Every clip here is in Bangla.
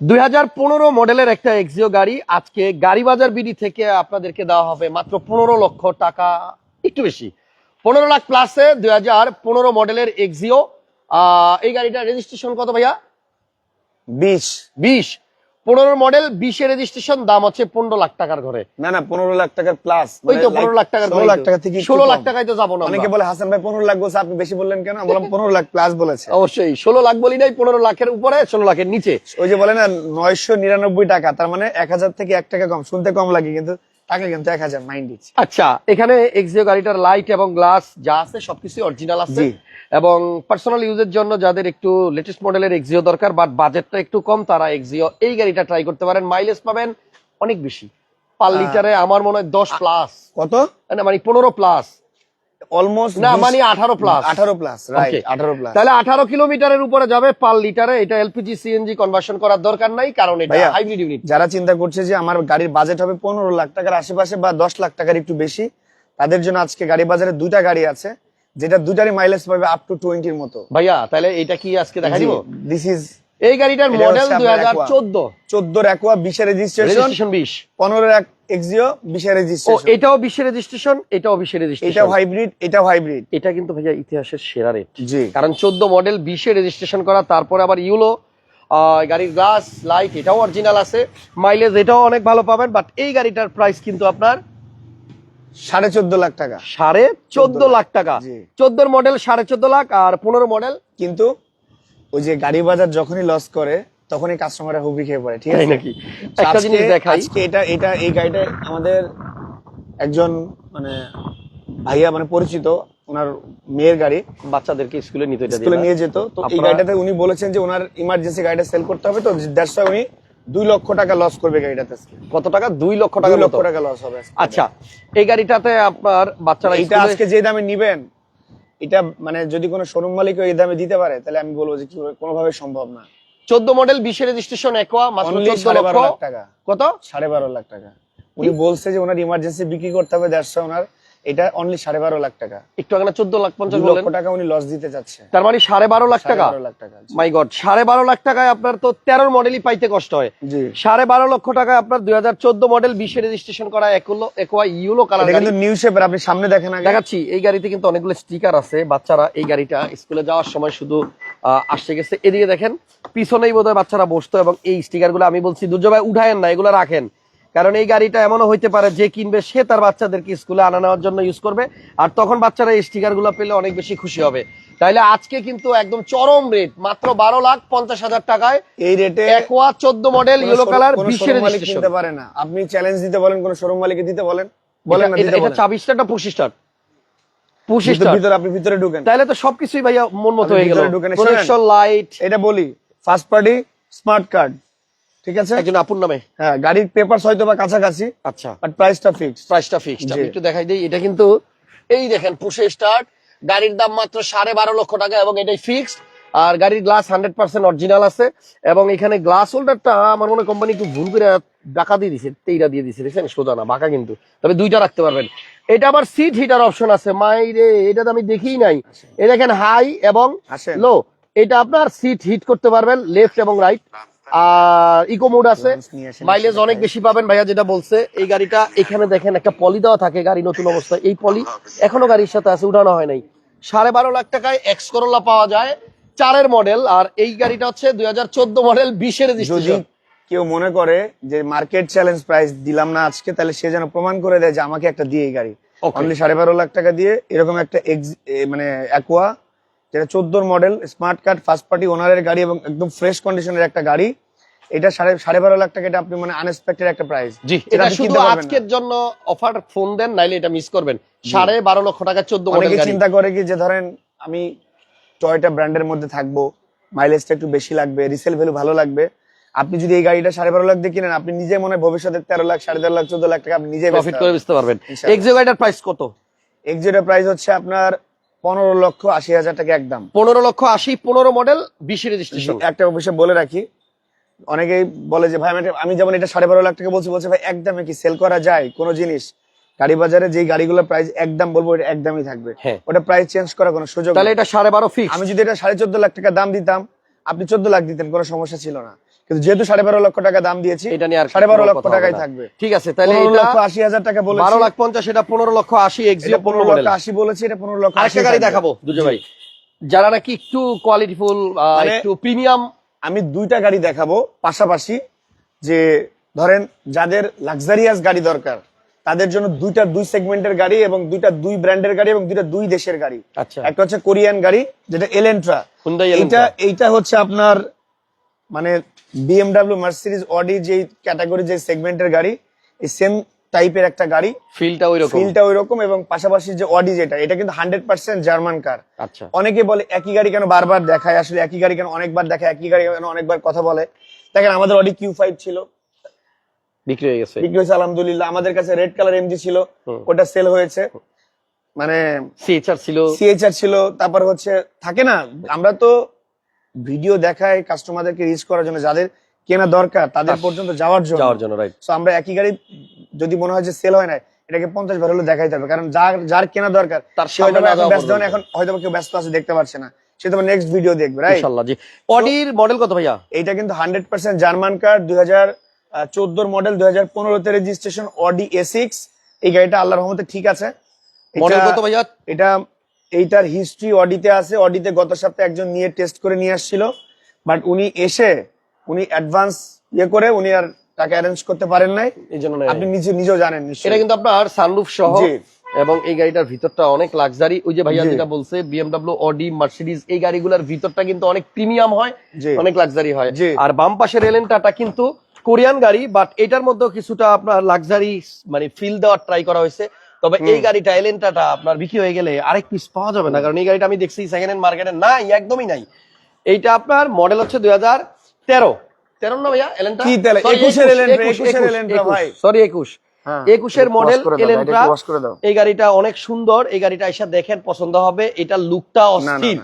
দু হাজার পনেরো মডেলের একটা এক্সিও গাড়ি। আজকে গাড়ি বাজার বিডি থেকে আপনাদেরকে দেওয়া হবে মাত্র পনেরো লক্ষ টাকা একটু বেশি। পনেরো লাখ প্লাসে দুই হাজার পনেরো মডেলের এক্সিও এই গাড়িটার রেজিস্ট্রেশন কত ভাইয়া? বিশ। বিশ। পনেরো মডেল বিশে রেজিস্ট্রেশন দাম হচ্ছে পনেরো লাখ টাকার ঘরে। না না পনেরো লাখ টাকার প্লাস ওই তো পনেরো লাখ টাকার ষোলো লাখ টাকা থেকে ষোলো লাখ টাকায় তো যাব না অনেকে বলে হাসান ভাই পনেরো লাখ বলছে আপনি বেশি বললেন কেন? বললাম পনেরো লাখ প্লাস বলেছে। অবশ্যই ষোলো লাখ বলি নাই পনেরো লাখের উপরে ষোলো লাখের নিচে। ওই যে বলে না নয়শো নিরানব্বই টাকা তার মানে এক হাজার থেকে এক টাকা কম শুনতে কম লাগে কিন্তু টাকা কিন্তু এক হাজার মাইন্ড দিচ্ছে। আচ্ছা এখানে এক্সিও গাড়িটার লাইট এবং গ্লাস যা আছে সবকিছু অরিজিনাল আছে। এবং পার্সোনাল ইউজের জন্য যাদের একটু লেটেস্ট মডেলের এক্সিও দরকার বাট বাজেটটা একটু কম তারা এক্সিও এই গাড়িটা ট্রাই করতে পারেন। মাইলেজ পাবেন অনেক বেশি। পার লিটারে আমার মনে হয় দশ প্লাস কত? মানে পনেরো প্লাস অলমোস্ট না মানে আঠারো প্লাস আঠারো প্লাস রাইট Okay. আঠারো প্লাস তাহলে আঠারো কিলোমিটারের উপরে যাবে পার লিটারে এটা এলপিজি সিএনজি কনভার্সন করার দরকার নাই কারণ এটা হাইব্রিড ইউনিট যারা চিন্তা করছে যে আমার গাড়ির বাজেট হবে পনেরো লাখ টাকার আশেপাশে বা দশ লাখ টাকার একটু বেশি তাদের জন্য আজকে গাড়ি বাজারে দুইটা গাড়ি আছে যেটা দুটারই মাইলেজ পাবে আপ টু টোয়েন্টির মতো। ভাইয়া তাহলে এটা কি আজকে দেখা দিব? দিস ইজ এই গাড়িটার মডেল দুই হাজার Aqua। চোদ্দ একোয়া বিশের রেজিস্ট্রেশন রেজিস্ট্রেশন বিশ। পনেরো এক এক্সিও রেজিস্ট্রেশন এটাও রেজিস্ট্রেশন এটাও রেজিস্ট্রেশন হাইব্রিড এটাও হাইব্রিড এটা কিন্তু ভাইয়া ইতিহাসের সেরা রেট জি। কারণ চোদ্দ মডেল বিশে রেজিস্ট্রেশন করা তারপরে আবার ইউলো আহ, গাড়ির গ্লাস লাইট এটাও অরিজিনাল আছে। মাইলেজ এটাও অনেক ভালো পাবেন বাট এই গাড়িটার প্রাইস কিন্তু আপনার সাড়ে চোদ্দ লাখ টাকা। সাড়ে চোদ্দ লাখ। টাকা। জি। চোদ্দোর মডেল সাড়ে চোদ্দ লাখ আর পনেরো মডেল কিন্তু ওই যে গাড়ি বাজার যখনই লস করে তখনই কাস্টমাররা হুবি খেয়ে পড়ে ঠিক আছে? নাকি? একটা জিনিস দেখাই। আজকে এটা এটা এই গাড়িটা আমাদের একজন মানে ভাইয়া মানে পরিচিত ওনার মেয়ের গাড়ি বাচ্চাদেরকে স্কুলে নিতে স্কুলে নিয়ে যেত। তো এই গাড়িটাতে উনি বলেছেন যে ওনার ইমার্জেন্সি গাড়িটা সেল করতে হবে তো দ্যাটস উনি দুই লক্ষ টাকা লস করবে গাড়িটাতে কত টাকা? দুই লক্ষ টাকা লক্ষ টাকা লস হবে আচ্ছা এই গাড়িটাতে আপনার বাচ্চারা এটা আজকে যে দামে নিবেন এটা মানে যদি কোনো শোরুম মালিক এই দামে দিতে পারে তাহলে আমি বলব যে কোনোভাবে সম্ভব না। চোদ্দ মডেল বিশে রেজিস্ট্রেশন একোয়া মাত্র চোদ্দ সাড়ে বারো লক্ষ লাখ টাকা। কত? সাড়ে বারো লাখ টাকা। উনি বলছে যে ওনার ইমার্জেন্সি বিক্রি করতে হবে দেড়শো ওনার। এটা অনলি সাড়ে বারো লাখ টাকা। একটু আগে চোদ্দ লাখ পঞ্চাশ লক্ষ টাকা উনি লস দিতে চাচ্ছে তার মানে সাড়ে বারো লাখ টাকা? লাখ টাকা মাই গড সাড়ে বারো লাখ টাকায় আপনার তো তেরোর মডেলই পাইতে কষ্ট হয়। সাড়ে বারো লক্ষ টাকায় আপনার দুই হাজার চোদ্দ মডেল বিশে রেজিস্ট্রেশন করা একুলো একোয়া ইউলো কালার কিন্তু নিউ শেপের আপনি সামনে দেখেন দেখাচ্ছি এই গাড়িতে কিন্তু অনেকগুলো স্টিকার আছে। বাচ্চারা এই গাড়িটা স্কুলে যাওয়ার সময় শুধু আহ, আসছে গেছে। এদিকে দেখেন পিছনেই বোধহয় বাচ্চারা বসতো এবং এই স্টিকারগুলো আমি বলছি দুর্য ভাই উঠায়েন না এগুলো রাখেন। কারণ এই গাড়িটা এমনও হইতে পারে যে কিনবে সে তার বাচ্চাদেরকে স্কুলে আনা নেওয়ার জন্য ইউজ করবে আর তখন বাচ্চারা এই স্টিকারগুলো পেলে অনেক বেশি খুশি হবে। তাইলে আজকে কিন্তু একদম চরম রেট মাত্র বারো লাখ পঞ্চাশ হাজার টাকায় এই রেটে একোয়া চোদ্দ মডেল ইয়েলো কালার বিশের মালিক রেজিস্ট্রেশন পারে না। আপনি চ্যালেঞ্জ দিতে বলেন কোন শোরুম মালিককে দিতে বলেন? বলেন না এটা বলেন। চাবি স্টারটা পুশ স্টার পুশ কিন্তু স্টার ভিতরে আপনি ভিতরে ঢুকেন। তাহলে তো সবকিছুই ভাইয়া মন মতো হয়ে গেল। লাইট এটা বলি ফার্স্ট পার্টি স্মার্ট কার্ড ঠিক আছে? একজন আপুর নামে? হ্যাঁ গাড়ির পেপার হয়তো বা কাছাকাছি আচ্ছা। বাট প্রাইসটা ফিক্সড প্রাইসটা ফিক্সড আমি একটু দেখাই দিই এটা কিন্তু এই দেখেন পুষে স্টার্ট গাড়ির দাম মাত্র সাড়ে বারো লক্ষ টাকা এবং এটাই ফিক্সড আর গাড়ির গ্লাস হান্ড্রেড পার্সেন্ট অরিজিনাল আছে এবং এখানে গ্লাস হোল্ডারটা আমার মনে কোম্পানি একটু ভুল করে ডাকা দিয়ে দিছে তেইরা দিয়ে দিছে দেখছেন? সোজা না বাঁকা কিন্তু। তবে দুইটা রাখতে পারবেন। এটা আবার সিট হিটার অপশন আছে। মাই রে এটা তো আমি দেখিই নাই। এই দেখেন হাই এবং লো এটা আপনার সিট হিট করতে পারবেন লেফট এবং রাইট আর ইকো মোড আছে। মাইলেজ অনেক বেশি পাবেন ভাইয়া যেটা বলছে। এই গাড়িটা এখানে দেখেন একটা পলি দেওয়া থাকে গাড়ি নতুন অবস্থায়। এই পলি এখনও গাড়ির সাথে আছে উঠানো হয় নাই। সাড়ে বারো লাখ টাকায় এক্স করোলা পাওয়া যায় চারের মডেল আর এই গাড়িটা হচ্ছে দুই হাজার চোদ্দ মডেল বিশের যদি রেজিস্ট্রেশন কেউ মনে করে যে মার্কেট চ্যালেঞ্জ প্রাইস দিলাম না আজকে তাহলে সে যেন প্রমাণ করে দেয় যে আমাকে একটা দিয়ে এই গাড়ি. অনলি সাড়ে বারো লাখ টাকা দিয়ে এরকম একটা মানে অ্যাকোয়া যেটা চোদ্দোর model smart card first party ওনারের গাড়ি এবং একদম ফ্রেশ কন্ডিশনের একটা গাড়ি। এটা সাড়ে সাড়ে বারো লাখ টাকা এটা আপনি মানে আনএক্সপেক্টেড একটা প্রাইস জি এটা শুধু আজকের জন্য অফার ফোন দেন নাইলে এটা মিস করবেন। সাড়ে বারো লক্ষ টাকা চোদ্দ অনেকে চিন্তা করে কি যে ধরেন আমি টয়টা ব্র্যান্ডের মধ্যে থাকব মাইলেজটা একটু বেশি লাগবে রিসেল ভ্যালু ভালো লাগবে। আপনি যদি এই গাড়িটা সাড়ে বারো লাখ দিয়ে কিনেন আপনি নিজে মনে হয় ভবিষ্যতে তেরো লাখ সাড়ে তেরো লাখ চোদ্দ লাখ টাকা আপনি নিজে প্রফিট করে বুঝতে পারবেন। এক্সিও গাড়িটার প্রাইস কত? এক্সিটের প্রাইস হচ্ছে আপনার পনেরো লক্ষ আশি হাজার টাকা একদম। পনেরো লক্ষ আশি পনেরো মডেল বিশ রেজিস্ট্রেশন একটা অফিসে বলে রাখি অনেকেই বলে যে ভাই আমি যেমন এটা সাড়ে বারো লাখ টাকা বলছি বলছে ভাই একদমে কি সেল করা যায় কোনো জিনিস? গাড়ি বাজারে যে গাড়িগুলোর প্রাইস একদম বলব এটা একদমই থাকবে। হ্যাঁ। ওটা প্রাইস চেঞ্জ করার কোনো সুযোগ তাহলে এটা সাড়ে বারো ফিক্স আমি যদি এটা সাড়ে চোদ্দ লাখ টাকা দাম দিতাম আপনি চোদ্দ লাখ দিতেন কোনো সমস্যা ছিল না। কিন্তু যেহেতু সাড়ে বারো লক্ষ টাকা দাম দিয়েছি এটা নিয়ে আর সাড়ে বারো লক্ষ টাকাই থাকবে। ঠিক আছে তাহলে লক্ষ আশি হাজার টাকা বলেছি। বারো লাখ পঞ্চাশ এটা পনেরো লক্ষ আশি পনেরো লক্ষ আশি বলেছি এটা পনেরো লক্ষ 80 গাড়ি দেখাবো দুজো ভাই। যারা নাকি একটু কোয়ালিটিফুল মানে- একটু প্রিমিয়াম আমি দুইটা গাড়ি দেখাবো পাশাপাশি যে ধরেন যাদের লাক্সারিয়াস গাড়ি দরকার তাদের জন্য দুইটা দুই সেগমেন্টের গাড়ি এবং দুইটা দুই ব্র্যান্ডের গাড়ি এবং দুইটা দুই দেশের গাড়ি। আচ্ছা। একটা হচ্ছে কোরিয়ান গাড়ি যেটা এলেন্ট্রা এইটা এইটা হচ্ছে আপনার মানে বিএমডাব্লিউ মার্সিডিজ অডি যে ক্যাটাগরি যে সেগমেন্টের গাড়ি এই সেম টাইপের একটা গাড়ি। ফিলটা ওই রকম ফিলটা ওই রকম এবং পাশাপাশি যে অডি যেটা এটা কিন্তু হান্ড্রেড পার্সেন্ট জার্মান কার আচ্ছা। অনেকে বলে একই গাড়ি কেন বারবার দেখায়? আসলে একই গাড়ি কেন অনেকবার দেখায়? একই গাড়ি কেন অনেকবার কথা বলে? দেখেন আমাদের অডি কিউ ফাইভ ছিল। বিক্রি হয়ে গেছে। বিক্রি হয়েছে আলহামদুলিল্লাহ। আমাদের কাছে রেড কালার এমজি ছিল। ওটা সেল হয়েছে। মানে সিএচআর ছিল। সিএচআর ছিল। তারপর হচ্ছে থাকে না? আমরা তো ভিডিও দেখায় কাস্টমারদেরকে রিচ করার জন্য যাদের কেনা দরকার তাদের পর্যন্ত যাওয়ার জন্য। যাওয়ার জন্য রাইট So আমরা একই গাড়ি যদি মনে হয় যে সেল হয় না এটাকে পঞ্চাশ বার হলে দেখাইতে হবে। কারণ যার যার কেনা দরকার তার সে ব্যস্ত। এখন হয়তো কেউ ব্যস্ত আছে দেখতে পারছে না। সে তোমার নেক্সট ভিডিও দেখবে রাইট ইনশাআল্লাহ জি। অডির মডেল কত ভাইয়া? এটা কিন্তু হান্ড্রেড পার্সেন্ট জার্মান কার দুই হাজার চোদ্দোর মডেল দুই হাজার পনেরোতে রেজিস্ট্রেশন অডি এ সিক্স এই গাড়িটা আল্লাহর রহমতে ঠিক আছে। মডেল কত ভাইয়া? এটা এইটার হিস্ট্রি অডিতে আছে। অডিতে গত সপ্তাহে একজন নিয়ে টেস্ট করে নিয়ে আসছিল। বাট উনি এসে উনি অ্যাডভান্স ইয়ে করে উনি আর টাকা অ্যারেঞ্জ করতে পারেন নাই। এই জন্য আপনি নিজে নিজেও জানেন এটা কিন্তু আপনার সানরুফ সহ এবং এই গাড়িটার ভিতরটা অনেক লাক্সারি ওই যে ভাইয়া যেটা বলছে বিএমডব্লিউ অডি মার্সিডিজ এই গাড়িগুলোর ভিতরটা কিন্তু অনেক প্রিমিয়াম হয় অনেক লাক্সারি হয়। আর বাম পাশে পাশের এলেন্টাটা কিন্তু কোরিয়ান গাড়ি বাট এটার মধ্যেও কিছুটা আপনার লাক্সারি মানে ফিল দেওয়ার ট্রাই করা হয়েছে। তবে এই গাড়িটা এলেন্টাটা আপনার বিক্রি হয়ে গেলে আরেক পিস পাওয়া যাবে না কারণ এই গাড়িটা আমি দেখছি সেকেন্ড হ্যান্ড মার্কেটে নাই একদমই নাই। এইটা আপনার মডেল হচ্ছে দুই হাজার তেরো। তেরো না ভাইয়া? এলেন্টা। সরি একুশ হ্যাঁ। একুশের মডেল এলেন্ট্রা দাও। এই গাড়িটা অনেক সুন্দর এই গাড়িটা এসে দেখেন পছন্দ হবে এটা লুকটা অস্থির।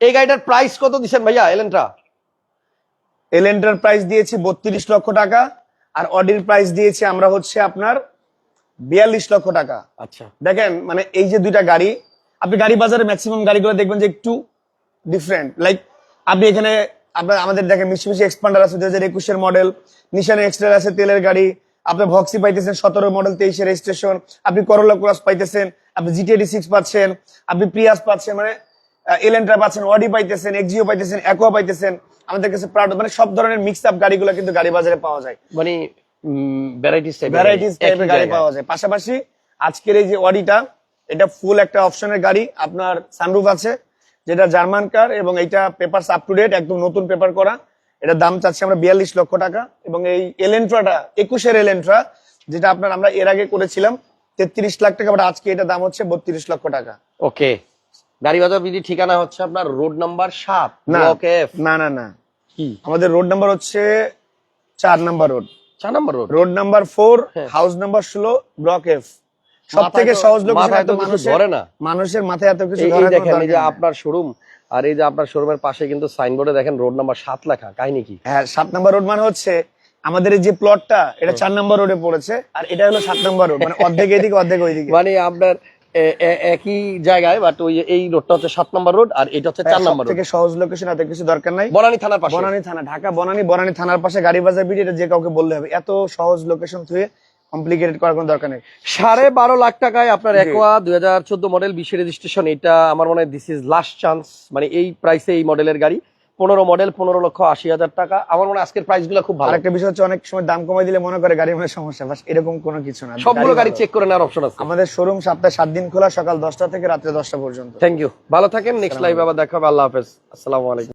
এই গাড়িটার প্রাইস কত দিচ্ছেন ভাইয়া এলেন্ট্রা এলেন্টার প্রাইস দিয়েছি বত্রিশ লক্ষ টাকা আর অডির প্রাইস দিয়েছি আমরা হচ্ছে আপনার বিয়াল্লিশ লক্ষ টাকা। আচ্ছা। দেখেন মানে এই যে দুইটা গাড়ি আপনি গাড়ি বাজারে ম্যাক্সিমাম গাড়িগুলো দেখবেন যে একটু ডিফারেন্ট লাইক আপনি এখানে আপনার আমাদের দেখেন মিশি মিশি এক্সপান্ডার আছে দুই হাজার একুশের মডেল নিশান এক্সট্রা আছে তেলের গাড়ি আপনি ভক্সি পাইতেছেন সতেরো মডেল তেইশের রেজিস্ট্রেশন আপনি করোলা ক্রস পাইতেছেন আপনি জিটিএডি সিক্স পাচ্ছেন আপনি প্রিয়াস পাচ্ছেন মানে এলেন্ট্রা পাচ্ছেন অডি পাইতেছেন এক্সিও পাইতেছেন অ্যাকোয়া পাইতেছেন। আমাদের কাছে প্রাউড মানে সব ধরনের মিক্স আপ গাড়িগুলো কিন্তু গাড়ি বাজারে পাওয়া যায়। মানে ভ্যারাইটিস ভ্যারাইটিস টাইপের গাড়ি পাওয়া যায়। পাশাপাশি আজকের এই যে অডিটা এটা ফুল একটা অপশনের গাড়ি। আপনার সানরুফ আছে যেটা জার্মান কার এবং এইটা পেপার আপ টু ডেট একদম নতুন পেপার করা। এটা দাম চাচ্ছি আমরা বিয়াল্লিশ লক্ষ টাকা। এবং এই এলেন্ট্রাটা একুশের এলেন্ট্রা যেটা আপনার আমরা এর আগে করেছিলাম তেত্রিশ লাখ টাকা বাট আজকে এটা দাম হচ্ছে বত্রিশ লক্ষ টাকা। ওকে গাড়ি বাজার বিধি ঠিকানা হচ্ছে আপনার রোড নাম্বার সাত না না না না। কি? আমাদের রোড নাম্বার হচ্ছে চার নাম্বার রোড চার number road road number four হ্যাঁ। হাউস নাম্বার ষোলো ব্লক এফ সব মাথায় থেকে সহজ লোক মাথায় তো কিছু ধরে না। মানুষের মাথায় এত কিছু দেখেন এই যে আপনার শোরুম আর এই যে আপনার শোরুমের পাশে কিন্তু সাইনবোর্ডে দেখেন রোড নাম্বার সাত লেখা কাহিনী কি? হ্যাঁ সাত নাম্বার রোড মানে হচ্ছে আমাদের এই যে প্লটটা এটা চার নম্বর রোডে পড়েছে আর এটা হলো সাত নম্বর রোড মানে অর্ধেক এদিকে অর্ধেক ওইদিকে। মানে আপনার একই জায়গায় বাট ওই এই রোডটা হচ্ছে সাত নাম্বার রোড আর এটা হচ্ছে চার নাম্বার রোড থেকে সহজ লোকেশন এত কিছু দরকার নাই। বনানী থানার পাশে। বনানী থানা ঢাকা বনানী বনানী থানার পাশে গাড়ি বাজার বিডি এটা যে কাউকে বললে হবে। এত সহজ লোকেশন থুয়ে কমপ্লিকেটেড করার কোনো দরকার নেই। সাড়ে বারো লাখ টাকায় আপনার একোয়া দুই হাজার চোদ্দ মডেল বিশে রেজিস্ট্রেশন এটা আমার মনে হয় দিস ইজ লাস্ট চান্স মানে এই প্রাইসে এই মডেলের গাড়ি। পনেরো মডেল পনেরো লক্ষ আশি হাজার টাকা। আমার মনে হয় আজকের প্রাইসগুলো খুব ভালো। একটা বিষয় হচ্ছে অনেক সময় দাম কমাই দিলে মনে করে গাড়ি মনে সমস্যা বাস এরকম কোনো কিছু না। সবগুলো গাড়ি চেক করে নেওয়ার অপশন আছে। আমাদের শোরুম সপ্তাহে সাত দিন খোলা সকাল দশটা থেকে রাত্রে দশটা পর্যন্ত। থ্যাংক ইউ ভালো থাকেন নেক্সট লাইভ আবার দেখা হবে। আল্লাহ হাফেজ। আসসালামু আলাইকুম।